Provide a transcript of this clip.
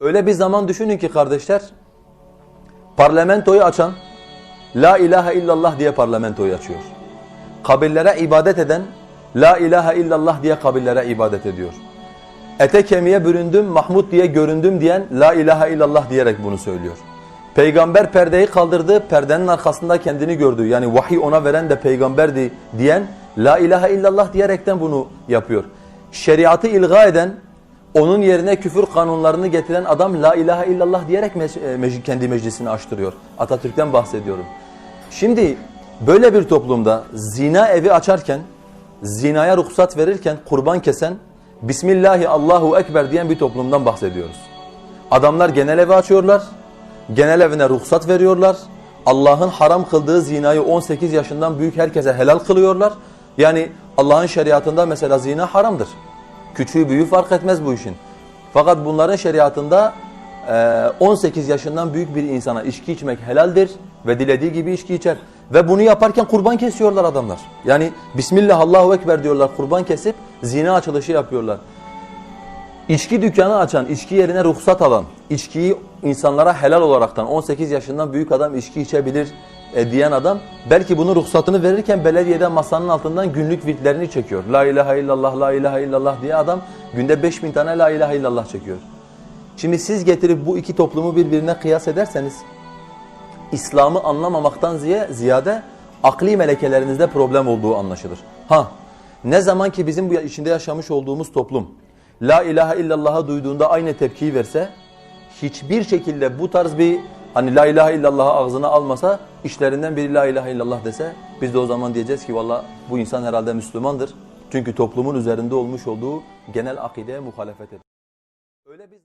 Öyle bir zaman düşünün ki kardeşler, parlamentoyu açan, La ilahe illallah diye parlamentoyu açıyor. Kabirlere ibadet eden, La ilahe illallah diye kabirlere ibadet ediyor. Ete kemiğe büründüm, Mahmud diye göründüm diyen, La ilahe illallah diyerek bunu söylüyor. Peygamber perdeyi kaldırdı, perdenin arkasında kendini gördü. Yani vahiy ona veren de peygamberdi diyen, La ilahe illallah diyerekten bunu yapıyor. Şeriatı ilga eden, onun yerine küfür kanunlarını getiren adam la ilahe illallah diyerek mec- e, mec- kendi meclisini açtırıyor. Atatürk'ten bahsediyorum. Şimdi böyle bir toplumda zina evi açarken, zinaya ruhsat verirken kurban kesen, Bismillahi Allahu Ekber diyen bir toplumdan bahsediyoruz. Adamlar genel evi açıyorlar, genel evine ruhsat veriyorlar. Allah'ın haram kıldığı zinayı 18 yaşından büyük herkese helal kılıyorlar. Yani Allah'ın şeriatında mesela zina haramdır. Küçüğü büyüğü fark etmez bu işin. Fakat bunların şeriatında e, 18 yaşından büyük bir insana içki içmek helaldir ve dilediği gibi içki içer. Ve bunu yaparken kurban kesiyorlar adamlar. Yani Bismillah Allahu Ekber diyorlar kurban kesip zina açılışı yapıyorlar. İçki dükkanı açan, içki yerine ruhsat alan, içkiyi insanlara helal olaraktan 18 yaşından büyük adam içki içebilir e, diyen adam belki bunu ruhsatını verirken belediyeden masanın altından günlük virtlerini çekiyor. La ilahe illallah, la ilahe illallah diye adam günde 5000 tane la ilahe illallah çekiyor. Şimdi siz getirip bu iki toplumu birbirine kıyas ederseniz İslam'ı anlamamaktan ziyade akli melekelerinizde problem olduğu anlaşılır. Ha, ne zaman ki bizim bu içinde yaşamış olduğumuz toplum La ilahe illallah'ı duyduğunda aynı tepkiyi verse hiçbir şekilde bu tarz bir hani la ilahe illallah'ı ağzına almasa işlerinden biri la ilahe illallah dese biz de o zaman diyeceğiz ki valla bu insan herhalde Müslümandır. Çünkü toplumun üzerinde olmuş olduğu genel akideye muhalefet ediyor. Öyle bir